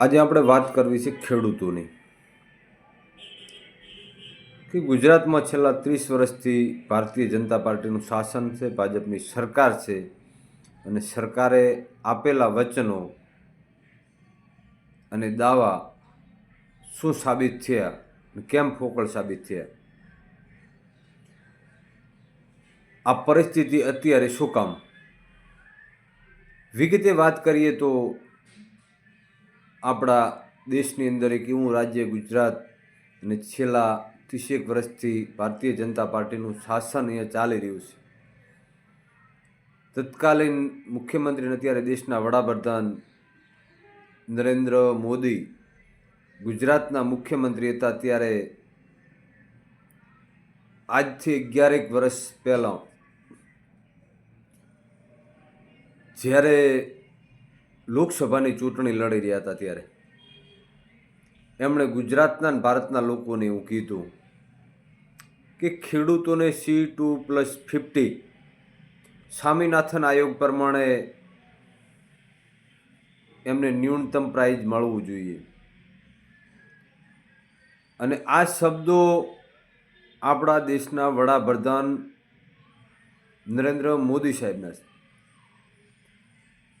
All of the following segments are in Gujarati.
આજે આપણે વાત કરવી છે ખેડૂતોની. કે ગુજરાતમાં છેલ્લા ત્રીસ વર્ષથી ભારતીય જનતા પાર્ટીનું શાસન છે, ભાજપની સરકાર છે, અને સરકારે આપેલા વચનો અને દાવા શું સાબિત થયા કેમ ફોકળ સાબિત થયા? આ પરિસ્થિતિ અત્યારે શું કામ? વિગતે વાત કરીએ તો આપણા દેશની અંદર એક એવું રાજ્ય ગુજરાત અને છેલ્લા ત્રીસેક વર્ષથી ભારતીય જનતા પાર્ટીનું શાસન અહીંયા ચાલી રહ્યું છે. તત્કાલીન મુખ્યમંત્રી અને અત્યારે દેશના વડાપ્રધાન નરેન્દ્ર મોદી ગુજરાતના મુખ્યમંત્રી હતા ત્યારે આજથી અગિયારેક વર્ષ પહેલાં જ્યારે લોકસભાની ચૂંટણી લડી રહ્યા હતા ત્યારે. એમણે ગુજરાતના ભારતના લોકોને એવું કીધું કે ખેડૂતોને C two plus fifty Swaminathan આયોગ પ્રમાણે એમને ન્યૂનતમ પ્રાઇઝ મળવું જોઈએ. અને આ શબ્દો આપણા દેશના વડાપ્રધાન નરેન્દ્ર મોદી સાહેબના છે.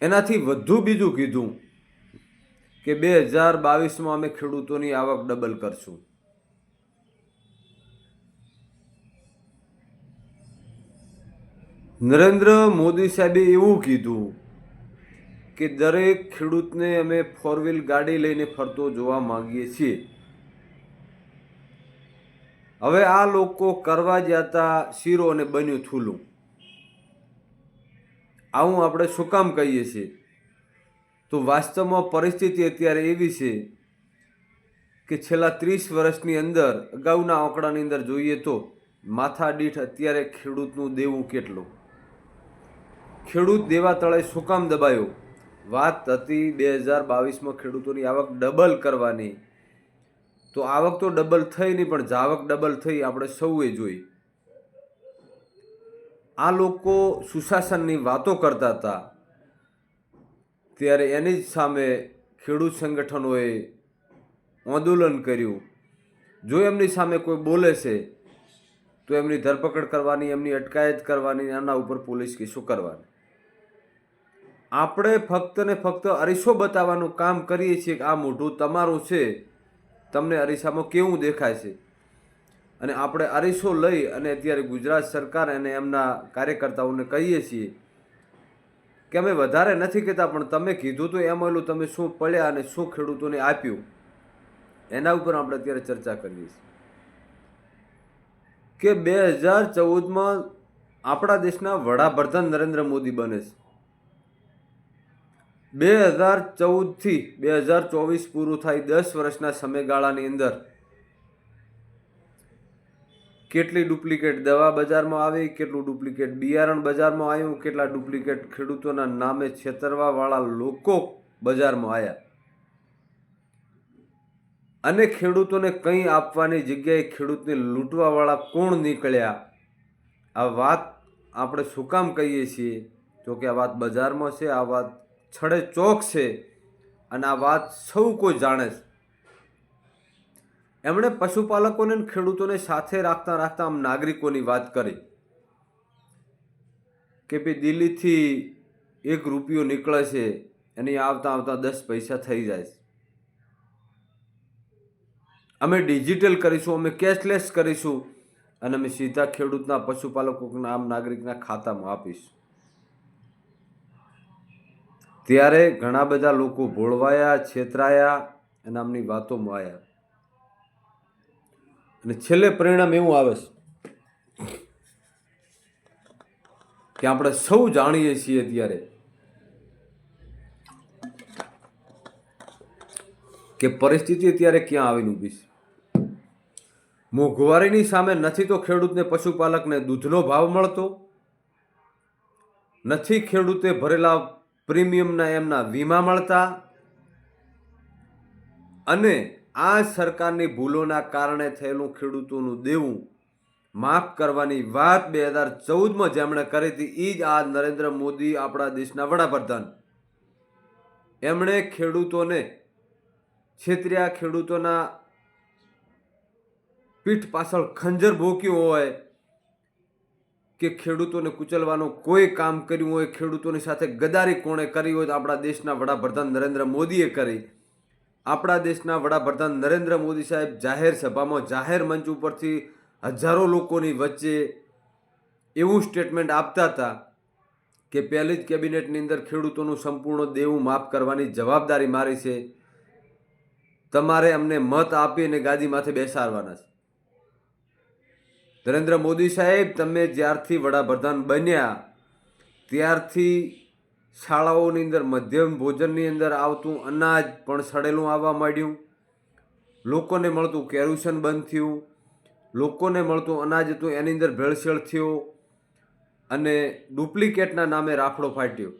એનાથી વધુ બીજું કીધું કે બે હજાર બાવીસમાં અમે ખેડૂતોની આવક ડબલ કરશું. નરેન્દ્ર મોદી સાહેબે એવું કીધું કે દરેક ખેડૂતને અમે ફોર વ્હીલ ગાડી લઈને ફરતો જોવા માંગીએ છીએ. હવે આ લોકો કરવા જતા શીરો અને બન્યું થૂલું. આવું આપણે શું કામ કહીએ છીએ? તો વાસ્તવમાં પરિસ્થિતિ અત્યારે એવી છે કે છેલ્લા ત્રીસ વર્ષની અંદર, અગાઉના આંકડાની અંદર જોઈએ તો માથા દીઠ અત્યારે ખેડૂતનું દેવું કેટલું? ખેડૂત દેવા તળે શું કામ દબાયો? વાત હતી બે હજાર બાવીસમાં ખેડૂતોની આવક ડબલ કરવાની. તો આવક તો ડબલ થઈ નહીં, પણ જાવક ડબલ થઈ આપણે સૌએ જોઈ. આ લોકો સુશાસનની વાતો કરતા હતા. ત્યારે એની જ સામે ખેડૂત સંગઠનોએ આંદોલન કર્યું. જો એમની સામે કોઈ બોલે છે, તો એમની ધરપકડ કરવાની, એમની અટકાયત કરવાની, એના ઉપર પોલીસ કેસો કરવાની. આપણે ફક્ત ને ફક્ત અરીસો બતાવવાનું કામ કરીએ છીએ કે આ મોઢું તમારું છે. તમને અરીસામાં કેવું દેખાય છે? અને આપણે અરીસો લઈ અને અત્યારે ગુજરાત સરકાર અને એમના કાર્યકર્તાઓને કહીએ છીએ કે અમે વધારે નથી કહેતા, પણ તમે કીધું તો એમ એલું તમે શું પડ્યા અને શું ખેડૂતોને આપ્યું, એના ઉપર આપણે અત્યારે ચર્ચા કરીએ છીએ. કે બે હજાર ચૌદમાં આપણા દેશના વડાપ્રધાન નરેન્દ્ર મોદી બને છે. બે હજાર ચૌદથી બે હજાર ચોવીસ પૂરું થાય દસ વર્ષના સમયગાળાની અંદર કેટલી ડુપ્લિકેટ દવા બજારમાં આવી, કેટલું ડુપ્લિકેટ બિયારણ બજારમાં આવ્યું, કેટલા ડુપ્લિકેટ ખેડૂતોના નામે છેતરવાવાળા લોકો બજારમાં આવ્યા. અને ખેડૂતોને કંઈ આપવાની જગ્યાએ ખેડૂતને લૂંટવાવાળા કોણ નીકળ્યા? આ વાત આપણે શું કામ કહીએ છીએ? તો કે આ વાત બજારમાં છે, આ વાત છડે ચોક છે, અને આ વાત સૌ કોઈ જાણે છે. એમણે પશુપાલકોને ખેડૂતોને સાથે રાખતા રાખતા આમ નાગરિકોની વાત કરી કે ભાઈ દિલ્હીથી એક રૂપિયો નીકળે છે, એની આવતા આવતા દસ પૈસા થઈ જાય છે. અમે ડિજિટલ કરીશું, અમે કેશલેસ કરીશું અને અમે સીધા ખેડૂતના, પશુપાલકોના, આમ નાગરિકના ખાતામાં આપીશું. ત્યારે ઘણા બધા લોકો ભોળવાયા, છેતરાયા અને આમની વાતોમાં આવ્યા. અને છેલ્લે પરિણામ એવું આવે છે કે આપણે સૌ જાણીએ છીએ ત્યારે કે પરિસ્થિતિ અત્યારે ક્યાં આવીને ઊભી છે. મોંઘવારીની સામે નથી તો ખેડૂતને પશુપાલકને દૂધનો ભાવ મળતો? નથી ખેડૂતે ભરેલા પ્રીમિયમના એમના વીમા મળતા? અને આ સરકારની ભૂલોના કારણે થયેલું ખેડૂતોનું દેવું માફ કરવાની વાત બે હજાર ચૌદમાં જેમણે કરી હતી એ જ આ નરેન્દ્ર મોદી આપણા દેશના વડાપ્રધાન. એમણે ખેડૂતોને, છેતર્યા ખેડૂતોના પીઠ પાછળ ખંજર ભોક્યું હોય કે ખેડૂતોને કુચલવાનું કોઈ કામ કર્યું હોય, ખેડૂતોની સાથે ગદારી કોણે કરી હોય તો આપણા દેશના વડાપ્રધાન નરેન્દ્ર મોદીએ કરી. આપણા દેશના વડાપ્રધાન નરેન્દ્ર મોદી સાહેબ જાહેર સભામાં જાહેર મંચ ઉપરથી હજારો લોકોની વચ્ચે એવું સ્ટેટમેન્ટ આપતા હતા કે પહેલી જ કેબિનેટની અંદર ખેડૂતોનું સંપૂર્ણ દેવું માફ કરવાની જવાબદારી મારી છે. તમારે અમને મત આપી અને ગાદી માથે બેસાડવાના છે. નરેન્દ્ર મોદી સાહેબ, તમે જ્યારથી વડાપ્રધાન બન્યા, ત્યારથી શાળાઓની અંદર મધ્યમ ભોજનની અંદર આવતું અનાજ પણ સડેલું આવવા માંડ્યું. લોકોને મળતું કેરોસન બંધ થયું. લોકોને મળતું અનાજ હતું, એની અંદર ભેળસેળ થયો અને ડુપ્લિકેટના નામે રાફડો ફાટ્યો.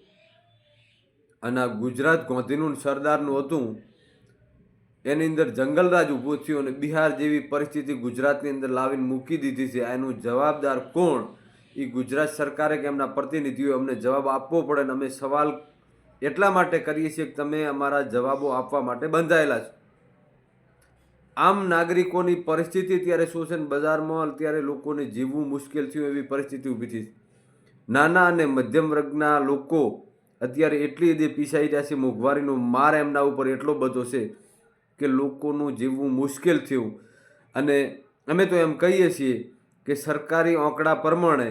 અને ગુજરાત ગોંધીનું સરદારનું હતું, એની અંદર જંગલરાજ ઊભું થયું અને બિહાર જેવી પરિસ્થિતિ ગુજરાતની અંદર લાવીને મૂકી દીધી છે. એનું જવાબદાર કોણ? એ ગુજરાત સરકારે કે એમના પ્રતિનિધિઓએ અમને જવાબ આપવો પડે અને અમે સવાલ એટલા માટે કરીએ છીએ કે તમે અમારા જવાબો આપવા માટે બંધાયેલા છો આમ નાગરિકોની પરિસ્થિતિ ત્યારે શોષણ બજારમાં અત્યારે લોકોને જીવવું મુશ્કેલ થયું એવી પરિસ્થિતિ ઊભી થઈ છે. નાના અને મધ્યમ વર્ગના લોકો અત્યારે એટલી હદે પીસાઈ રહ્યા છે, મોંઘવારીનો માર એમના ઉપર એટલો બધો છે કે લોકોનું જીવવું મુશ્કેલ થયું અને અમે તો એમ કહીએ છીએ કે સરકારી આંકડા પ્રમાણે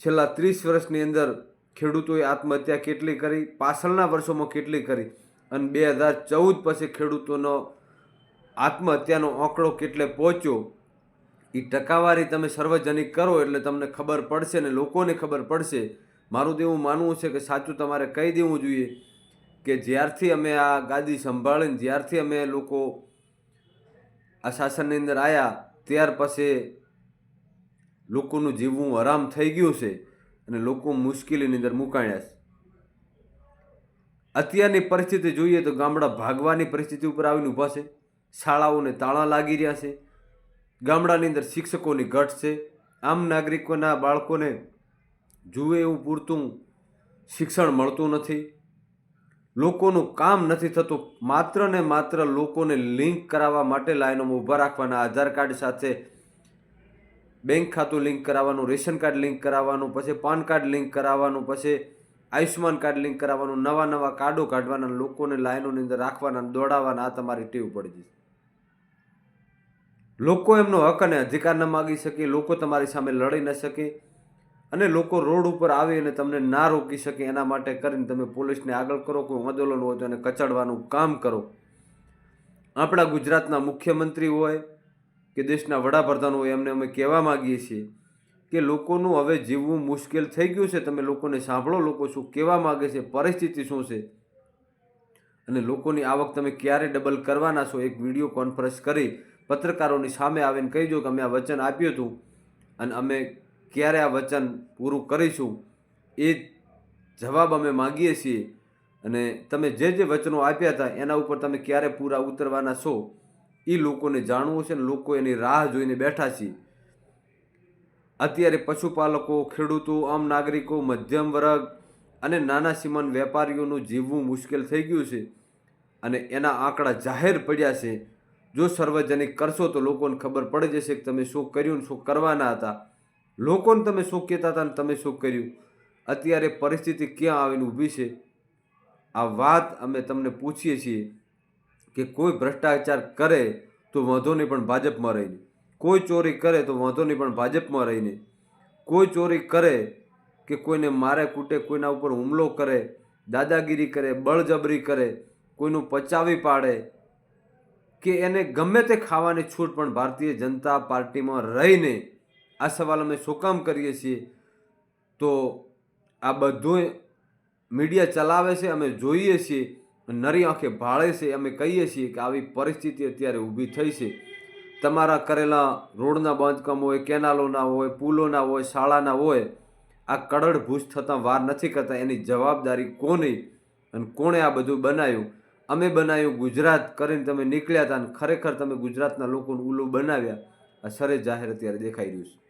છેલ્લા ત્રીસ વર્ષની અંદર ખેડૂતોએ આત્મહત્યા કેટલી કરી, પાછળના વર્ષોમાં કેટલી કરી અને બે હજાર ચૌદ પછી ખેડૂતોનો આત્મહત્યાનો આંકડો કેટલે પહોંચ્યો એ ટકાવારી તમે સાર્વજનિક કરો એટલે તમને ખબર પડશે ને લોકોને ખબર પડશે. મારું તો એવું માનવું છે કે સાચું તમારે કહી દેવું જોઈએ કે જ્યારથી અમે આ ગાદી સંભાળીને, જ્યારથી અમે લોકો આ શાસનની અંદર આવ્યા ત્યાર પછી લોકોનું જીવવું આરામ થઈ ગયું છે અને લોકો મુશ્કેલીની અંદર મુકાણ્યા છે. અત્યારની પરિસ્થિતિ જોઈએ તો ગામડા ભાગવાની પરિસ્થિતિ ઉપર આવીને ઊભા છે. શાળાઓને તાળા લાગી રહ્યા છે. ગામડાની અંદર શિક્ષકોની ઘટ છે. આમ નાગરિકોના બાળકોને જુએ એવું પૂરતું શિક્ષણ મળતું નથી. લોકોનું કામ નથી થતું. માત્ર ને માત્ર લોકોને લિંક કરાવવા માટે લાઈનોમાં ઊભા રાખવાના આધાર કાર્ડ સાથે બેંક ખાતું લિંક કરાવવાનું, રેશન કાર્ડ લિંક કરાવવાનું, પછી પાન કાર્ડ લિંક કરાવવાનું, પછી આયુષ્યમાન કાર્ડ લિંક કરાવવાનું, નવા નવા કાર્ડો કાઢવાના, લોકોને લાઈનોની અંદર રાખવાના, દોડાવવાના, આ તમારી ટેવ પડી જશે. લોકો એમનો હક અને અધિકાર ન માગી શકે, લોકો તમારી સામે લડી ન શકે, અને લોકો રોડ ઉપર આવી અને તમને ના રોકી શકે, એના માટે કરીને તમે પોલીસને આગળ કરો, કોઈ આંદોલન હોય તો એને કચડવાનું કામ કરો. આપણા ગુજરાતના મુખ્યમંત્રી હોય કે દેશના વડાપ્રધાન હોય એમને અમે કહેવા માગીએ છીએ કે લોકોનું હવે જીવવું મુશ્કેલ થઈ ગયું છે. તમે લોકોને સાંભળો, લોકો શું કહેવા માગે છે, પરિસ્થિતિ શું છે? અને લોકોની આવક તમે ક્યારે ડબલ કરવાના છો? એક વીડિયો કોન્ફરન્સ કરી પત્રકારોની સામે આવીને કહીજો કે અમે આ વચન આપ્યું હતું અને અમે ક્યારે આ વચન પૂરું કરીશું એ જવાબ અમે માગીએ છીએ. અને તમે જે જે વચનો આપ્યા હતા, એના ઉપર તમે ક્યારે પૂરા ઉતરવાના છો? એ લોકોને જાણવું છે ને લોકો એની રાહ જોઈને બેઠા છે. અત્યારે પશુપાલકો, ખેડૂતો, આમ નાગરિકો, મધ્યમ વર્ગ અને નાના સીમાન વેપારીઓનું જીવવું મુશ્કેલ થઈ ગયું છે અને એના આંકડા જાહેર પડ્યા છે. જો સાર્વજનિક કરશો તો લોકોને ખબર પડી જશે કે તમે શું કર્યું ને શું કરવાના હતા. લોકોને તમે શું કહેતા હતા ને તમે શું કર્યું? અત્યારે પરિસ્થિતિ ક્યાં આવીને ઊભી છે? આ વાત અમે તમને પૂછીએ છીએ. કે કોઈ ભ્રષ્ટાચાર કરે તો વાંધો નહીં, પણ ભાજપમાં રહીને. કોઈ ચોરી કરે તો વાંધો નહીં, પણ ભાજપમાં રહીને. કોઈ ચોરી કરે કે કોઈને મારે કૂટે, કોઈના ઉપર હુમલો કરે, દાદાગીરી કરે, બળજબરી કરે, કોઈનું પચાવી પાડે, કે એને ગમે તે ખાવાની છૂટ પણ ભારતીય જનતા પાર્ટીમાં રહીને આ સવાલ અમે શું કામ કરીએ છીએ, તો આ બધું મીડિયા ચલાવે છે, અમે જોઈએ છીએ નરી આંખે ભાળે છે, અમે કહીએ છીએ કે આવી પરિસ્થિતિ અત્યારે ઊભી થઈ છે. તમારા કરેલા રોડના બાંધકામ હોય, કેનાલોના હોય, પુલોના હોય, શાળાના હોય, આ કડડ ભૂસ થતાં વાર નથી કરતા. એની જવાબદારી કોની અને કોણે આ બધું બનાવ્યું? અમે બનાવ્યું ગુજરાત કરીને તમે નીકળ્યા હતા અને ખરેખર તમે ગુજરાતના લોકોનું ઉલ્લું બનાવ્યા. આ સરે જાહેર અત્યારે દેખાઈ રહ્યું છે.